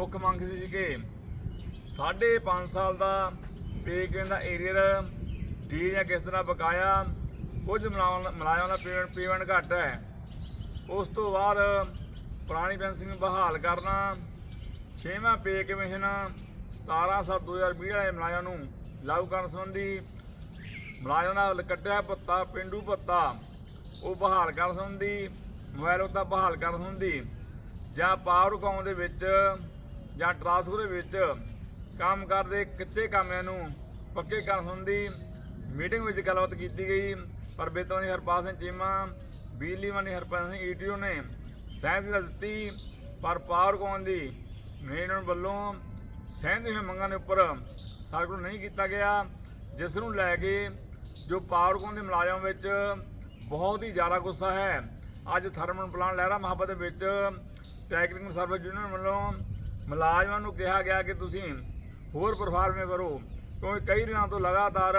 ਮੁੱਖ ਮੰਗ ਸੀ ਕਿ ਸਾਢੇ ਪੰਜ ਸਾਲ ਦਾ ਪੇ ਦਾ ਏਰੀਅਰ ਡੀ ਜਾਂ ਕਿਸ ਤਰ੍ਹਾਂ ਬਕਾਇਆ, ਕੁਝ ਮੁਲਾਜ਼ਮਾਂ ਮੁਲਾਜ਼ਮਾਂ ਦਾ ਪੇਮੈਂਟ ਪੇਮੈਂਟ ਘੱਟ ਹੈ। ਉਸ ਤੋਂ ਬਾਅਦ ਪੁਰਾਣੀ ਪੈਨਸ਼ਨ ਬਹਾਲ ਕਰਨਾ, ਛੇਵਾਂ ਪੇ ਕਮਿਸ਼ਨ 17 7 2020 ਵਾਲੇ ਮੁਲਾਜ਼ਮਾਂ ਨੂੰ ਲਾਗੂ ਕਰਨ ਸੰਬੰਧੀ ਮੁਲਾਜ਼ਮਾਂ ਨਾਲ ਕੱਟਿਆ ਭੱਤਾ, ਪਿੰਡੂ ਭੱਤਾ, ਉਹ ਬਹਾਲ ਕਰਨ ਸੰਬੰਧੀ ਮੋਬਾਈਲ ਉੱਤੇ ਬਹਾਲ ਕਰਨ ਸੰਬੰਧੀ ਜਾਂ ਪਾਵਰ ਕਾਮ ਦੇ ਵਿੱਚ ਜਾਂ ਟਰਾਂਸਫਰ ਵਿੱਚ ਕੰਮ ਕਰਦੇ ਕੱਚੇ ਕਾਮਿਆਂ ਨੂੰ ਪੱਕੇ ਕਰਨ ਸੰਬੰਧੀ ਮੀਟਿੰਗ ਵਿੱਚ ਗੱਲਬਾਤ ਕੀਤੀ ਗਈ। ਪਰ ਬੇਤੋਂ ਹਰਪਾਲ ਸਿੰਘ ਚੀਮਾ, ਬਿਜਲੀ ਮੰਤਰੀ ਹਰਪਾਲ ਸਿੰਘ ਈਟੀਓ ਨੇ ਸਹਿਮਤੀ ਦਿੱਤੀ। ਪਰ ਪਾਵਰ ਕਾਮ ਦੀ ਮੈਨੇਜਮੈਂਟ ਵੱਲੋਂ ਸਹਿਮਤੀ ਹੋਏ ਮੰਗਾਂ ਦੇ ਉੱਪਰ ਸਰਕਲ ਨਹੀਂ ਕੀਤਾ ਗਿਆ, ਜਿਸ ਨੂੰ ਲੈ ਕੇ ਜੋ ਪਾਵਰ ਕਾਮ ਦੇ ਮੁਲਾਜ਼ਮਾਂ ਵਿੱਚ ਬਹੁਤ ਹੀ ਜ਼ਿਆਦਾ ਗੁੱਸਾ ਹੈ। ਅੱਜ ਥਰਮਲ ਪਲਾਂਟ ਲਹਿਰਾ ਮਹਾਬਤ ਦੇ ਵਿੱਚ ਟੈਕਨੀਕਲ ਸਰਵਿਸ ਯੂਨੀਅਨ ਵੱਲੋਂ ਮੁਲਾਜ਼ਮਾਂ ਨੂੰ ਕਿਹਾ ਗਿਆ ਕਿ ਤੁਸੀਂ ਹੋਰ ਪਰਫਾਰਮੇ ਕਰੋ, ਕਿਉਂਕਿ ਕਈ ਦਿਨਾਂ ਤੋਂ ਲਗਾਤਾਰ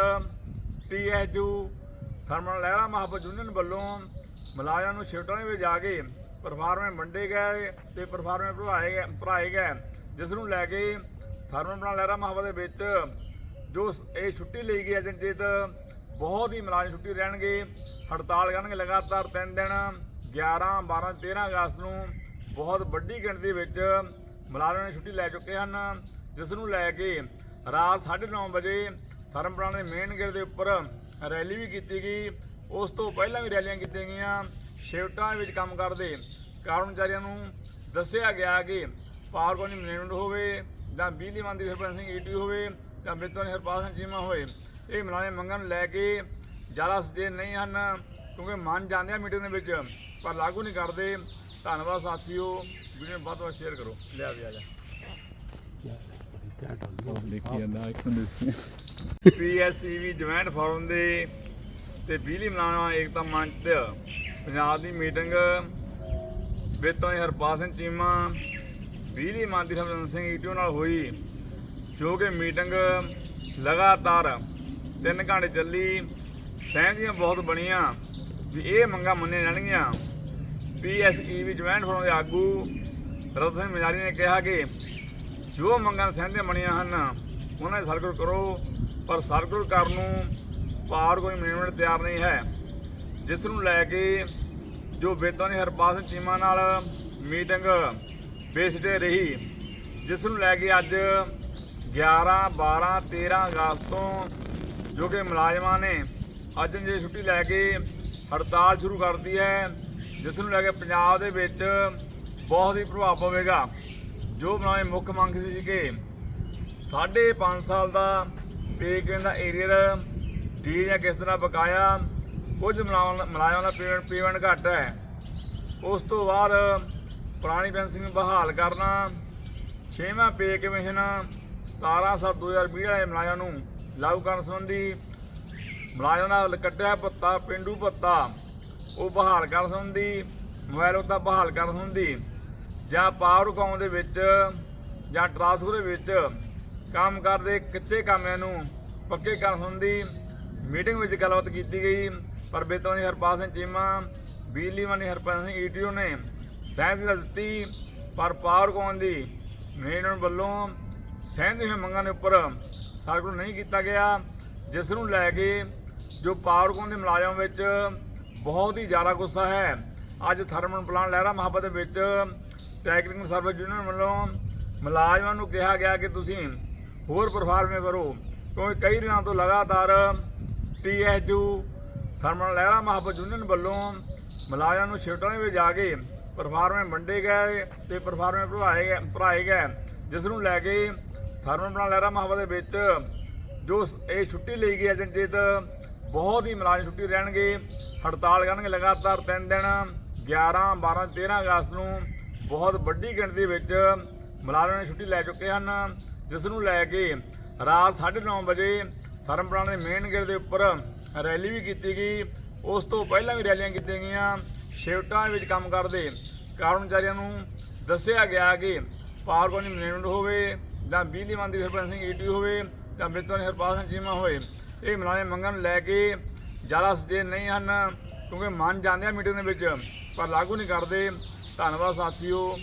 ਟੀਐਸਯੂ ਥਰਮਲ ਲਹਿਰਾ ਮਹਾਬਤ ਯੂਨੀਅਨ ਵੱਲੋਂ ਮੁਲਾਜ਼ਮਾਂ ਨੂੰ ਸ਼ਿਫਟਾਂ ਵਿੱਚ ਜਾ ਕੇ ਪਰਫਾਰਮੇ ਵੰਡੇ ਗਏ ਤੇ ਪਰਫਾਰਮੇ ਭਰਾਏ ਗਏ ਭਰਾਏ ਗਏ, ਜਿਸ ਨੂੰ ਲੈ ਕੇ ਥਰਮਲ ਲਹਿਰਾ ਮਹਾਬਤ ਦੇ ਵਿੱਚ ਜੋ ਇਹ ਛੁੱਟੀ ਲਈ ਗਈ ਹੈ ਜਨਜੀਤ, ਬਹੁਤ ਹੀ ਮੁਲਾਜ਼ਮ ਛੁੱਟੀ ਰਹਿਣਗੇ, ਹੜਤਾਲ ਕਰਨਗੇ ਲਗਾਤਾਰ 3 ਦਿਨ 11 12 13 ਅਗਸਤ ਨੂੰ ਬਹੁਤ ਵੱਡੀ ਗਿਣਤੀ ਵਿੱਚ ਮੁਲਾਜ਼ਮਾਂ ਨੇ ਛੁੱਟੀ ਲੈ ਚੁੱਕੇ ਹਨ, ਜਿਸ ਨੂੰ ਲੈ ਕੇ ਰਾਤ 9:30 ਵਜੇ ਧਰਮਪੁਰਾ ਦੇ ਮੇਨ ਗੇਟ ਦੇ ਉੱਪਰ ਰੈਲੀ ਵੀ ਕੀਤੀ ਗਈ। ਉਸ ਤੋਂ ਪਹਿਲਾਂ ਵੀ ਰੈਲੀਆਂ ਕੀਤੀਆਂ ਗਈਆਂ। ਸ਼ਿਫਟਾਂ ਵਿੱਚ ਕੰਮ ਕਰਦੇ ਕਰਮਚਾਰੀਆਂ ਨੂੰ ਦੱਸਿਆ ਗਿਆ ਕਿ ਪਾਵਰ ਕੋਨੀ ਮੈਨੇਜਮੈਂਟ ਹੋਵੇ ਜਾਂ ਬਿਜਲੀ ਮੰਤਰੀ ਹਰਪਾਲ ਸਿੰਘ ਈਟੀ ਹੋਵੇ ਜਾਂ ਮਿੱਤਰ ਹਰਪਾਲ ਸਿੰਘ ਚੀਮਾ ਹੋਏ ਇਹ ਮੁਲਾਜ਼ਮ ਮੰਗਣ ਨੂੰ ਲੈ ਕੇ ਜ਼ਿਆਦਾ ਸਟੇਜ ਨਹੀਂ ਹਨ, ਕਿਉਂਕਿ ਮੰਨ ਜਾਂਦੇ ਆ ਮੀਟਿੰਗ ਦੇ ਵਿੱਚ, ਪਰ ਲਾਗੂ ਨਹੀਂ ਕਰਦੇ। ਧੰਨਵਾਦ ਸਾਥੀਓ, ਵੀਡੀਓ ਨੂੰ ਵੱਧ ਤੋਂ ਵੱਧ ਸ਼ੇਅਰ ਕਰੋ। ਲਿਆ ਵੀ ਆ ਜਾ। ਪੀਐਸਸੀਵੀ ਜੁਆਇੰਟ ਫੋਰਮ ਦੇ ਤੇ ਬਿਜਲੀ ਮਲਾਣਾ ਏਕਤਾ ਮੰਚ ਪੰਜਾਬ ਦੀ ਮੀਟਿੰਗ ਬੇਤੋਂ ਹਰਪਾਲ ਸਿੰਘ ਚੀਮਾ, ਬਿਜਲੀ ਮੰਤਰੀ ਹਰਜਨ ਸਿੰਘ ਈਟੀਓ ਨਾਲ ਹੋਈ, ਜੋ ਕਿ ਮੀਟਿੰਗ ਲਗਾਤਾਰ 3 ਘੰਟੇ ਚੱਲੀ। ਸਹਿਮਤੀਆਂ ਬਹੁਤ ਬਣੀਆਂ ਵੀ ਇਹ ਮੰਗਾਂ ਮੰਨੀਆਂ ਜਾਣਗੀਆਂ। ਪੀਐਸਈਵੀ ਜੁਆਇੰਟ ਫੋਰਮ ਦੇ ਆਗੂ ਰਤਨ ਸਿੰਘ ਮਜਾਰੀ ਨੇ ਕਿਹਾ ਕਿ ਜੋ ਮੰਗਾਂ ਸਹਿਮਤੀਆਂ ਬਣੀਆਂ ਹਨ, ਉਹਨਾਂ ਦੀ ਸਰਕਲ ਕਰੋ, ਪਰ ਸਰਕਲ ਕਰਨ ਨੂੰ ਪਾਰ ਕੋਈ ਮੈਨੇਜਮੈਂਟ ਤਿਆਰ ਨਹੀਂ ਹੈ। ਜਿਸ ਨੂੰ ਲੈ ਕੇ ਜੋ ਬੇਤਾਂ ਦੀ ਹਰਪਾਲ ਸਿੰਘ ਚੀਮਾ ਨਾਲ ਮੀਟਿੰਗ ਬੇਸਡੇ ਰਹੀ, ਜਿਸ ਨੂੰ ਲੈ ਕੇ ਅੱਜ 11 12 13 ਅਗਸਤ ਤੋਂ ਜੋ ਕਿ ਮੁਲਾਜ਼ਮਾਂ ਨੇ ਅੱਜ ਜੇ ਛੁੱਟੀ ਲੈ ਕੇ ਹੜਤਾਲ ਸ਼ੁਰੂ ਕਰਤੀ ਹੈ। ਜਿਸ ਨੂੰ ਲੈ ਕੇ ਪੰਜਾਬ ਦੇ ਵਿੱਚ ਬਹੁਤ ਹੀ ਪ੍ਰਭਾਵ ਪਵੇਗਾ। ਜੋ ਬਣਾਏ ਮੁੱਖ ਮੰਗ ਸੀ ਕਿ ਸਾਢੇ ਪੰਜ ਸਾਲ ਦਾ ਪੇ ਦਾ ਏਰੀਅਰ ਡੀ ਜਾਂ ਕਿਸ ਤਰ੍ਹਾਂ ਬਕਾਇਆ ਕੁਝ ਮੁਲਾਜ਼ਮਾਂ ਮੁਲਾਜ਼ਮਾਂ ਦਾ ਪੇਮੈਂਟ ਪੇਮੈਂਟ ਘੱਟ ਹੈ। ਉਸ ਤੋਂ ਬਾਅਦ ਪੁਰਾਣੀ ਪੈਨਸ਼ਨ ਬਹਾਲ ਕਰਨਾ, ਛੇਵਾਂ ਪੇ ਕਮਿਸ਼ਨ 17 7 2020 ਵਾਲੇ ਮੁਲਾਜ਼ਮਾਂ ਨੂੰ ਲਾਗੂ ਕਰਨ ਸੰਬੰਧੀ ਮੁਲਾਜ਼ਮਾਂ ਨਾਲ ਕੱਟਿਆ ਭੱਤਾ, ਪਿੰਡੂ ਭੱਤਾ। ਉਹ ਬਹਾਲ ਕਰ ਸੰਬੰਧੀ ਮੋਬਾਈਲ ਉੱਤੇ ਬਹਾਲ ਕਰਨ ਸੰਬੰਧੀ ਜਾਂ ਪਾਵਰ ਕਾਮ ਦੇ ਵਿੱਚ, ਜਾਂ ਟਰਾਂਸਫਰ ਦੇ ਵਿੱਚ ਕੰਮ ਕਰਦੇ ਕੱਚੇ ਕਾਮਿਆਂ ਨੂੰ ਪੱਕੇ ਕਰਨ ਸੰਬੰਧੀ ਮੀਟਿੰਗ ਵਿੱਚ ਗੱਲਬਾਤ ਕੀਤੀ ਗਈ, ਪਰ ਬੇਤੋਂ ਹਰਪਾਲ ਸਿੰਘ ਚੀਮਾ, ਬਿਜਲੀ ਮੰਤਰੀ ਹਰਪਾਲ ਸਿੰਘ ਈਟੀਓ ਨੇ ਸਹਿਮਤੀ ਦਿੱਤੀ, ਪਰ ਪਾਵਰ ਕਾਮ ਦੀ ਮੈਨੇਜਮੈਂਟ ਵੱਲੋਂ ਸਹਿਮਤੀ ਹੋਏ ਮੰਗਾਂ ਦੇ ਉੱਪਰ ਸਰਕਲ ਨਹੀਂ ਕੀਤਾ ਗਿਆ, ਜਿਸ ਨੂੰ ਲੈ ਕੇ ਜੋ ਪਾਵਰ ਦੇ ਮੁਲਾਜ਼ਮ ਵਿੱਚ ਬਹੁਤ ਹੀ ਜ਼ਿਆਦਾ ਗੁੱਸਾ ਹੈ। ਅੱਜ ਥਰਮਲ ਪਲਾਂਟ ਲਹਿਰਾ ਮਹਾਬਤ ਦੇ ਵਿੱਚ ਟੈਕਨੀਕਲ ਸਰਵਿਸ ਯੂਨੀਅਨ ਵੱਲੋਂ ਮੁਲਾਜ਼ਮਾਂ ਨੂੰ ਕਿਹਾ ਗਿਆ ਕਿ ਤੁਸੀਂ ਹੋਰ ਪਰਫਾਰਮੇ ਕਰੋ, ਕਿਉਂਕਿ ਕਈ ਦਿਨਾਂ ਤੋਂ ਲਗਾਤਾਰ ਟੀਐਸਯੂ ਥਰਮਲ ਲਹਿਰਾ ਮਹਾਬਤ ਯੂਨੀਅਨ ਵੱਲੋਂ ਮੁਲਾਜ਼ਮਾਂ ਨੂੰ ਸ਼ਿਫਟਾਂ ਵਿੱਚ ਜਾ ਕੇ ਪਰਫਾਰਮੇ ਵੰਡੇ ਗਏ ਤੇ ਪਰਫਾਰਮੇ ਭਰਾਏ ਗਏ ਭਰਾਏ ਗਏ, ਜਿਸ ਨੂੰ ਲੈ ਕੇ ਥਰਮਲ ਪਲਾਂਟ ਲਹਿਰਾ ਮਹਾਬਤ ਦੇ ਵਿੱਚ ਜੋ ਇਹ ਛੁੱਟੀ ਲਈ ਗਈ ਹੈ ਜਨਜੀਤ ਬਹੁਤ ਹੀ ਮੁਲਾਜ਼ਮ ਛੁੱਟੀ ਰਹਿਣਗੇ। ਹੜਤਾਲ ਕਰਨਗੇ ਲਗਾਤਾਰ 3 ਦਿਨ 11 12 13 ਅਗਸਤ ਨੂੰ ਬਹੁਤ ਵੱਡੀ ਗਿਣਤੀ ਵਿੱਚ ਮੁਲਾਜ਼ਮਾਂ ਨੇ ਛੁੱਟੀ ਲੈ ਚੁੱਕੇ ਹਨ, ਜਿਸ ਨੂੰ ਲੈ ਕੇ ਰਾਤ 9:30 ਵਜੇ ਧਰਮਪੁਰਾ ਦੇ ਮੇਨ ਗੇਟ ਦੇ ਉੱਪਰ ਰੈਲੀ ਵੀ ਕੀਤੀ ਗਈ। ਉਸ ਤੋਂ ਪਹਿਲਾਂ ਵੀ ਰੈਲੀਆਂ ਕੀਤੀਆਂ ਗਈਆਂ। ਸ਼ਿਫਟਾਂ ਵਿੱਚ ਕੰਮ ਕਰਦੇ ਕਰਮਚਾਰੀਆਂ ਨੂੰ ਦੱਸਿਆ ਗਿਆ ਕਿ ਪਾਵਰ ਕੋਨੀ ਮੈਨੇਜਮੈਂਟ ਹੋਵੇ ਜਾਂ ਬਿਜਲੀ ਮੰਤਰੀ ਹਰਪਾਲ ਸਿੰਘ ਈਟੀ ਹੋਵੇ ਜਾਂ ਮਿੱਤਰ ਹਰਪਾਲ ਸਿੰਘ ਚੀਮਾ ਹੋਏ, ਇਹ ਮੁਲਾਜ਼ਮ ਮੰਗਣ ਨੂੰ ਲੈ ਕੇ ਜ਼ਿਆਦਾ ਸਟੇਜ ਨਹੀਂ ਹਨ, ਕਿਉਂਕਿ ਮੰਨ ਜਾਂਦੇ ਆ ਮੀਟਿੰਗ ਦੇ ਵਿੱਚ, ਪਰ ਲਾਗੂ ਨਹੀਂ ਕਰਦੇ। ਧੰਨਵਾਦ ਸਾਥੀਓ।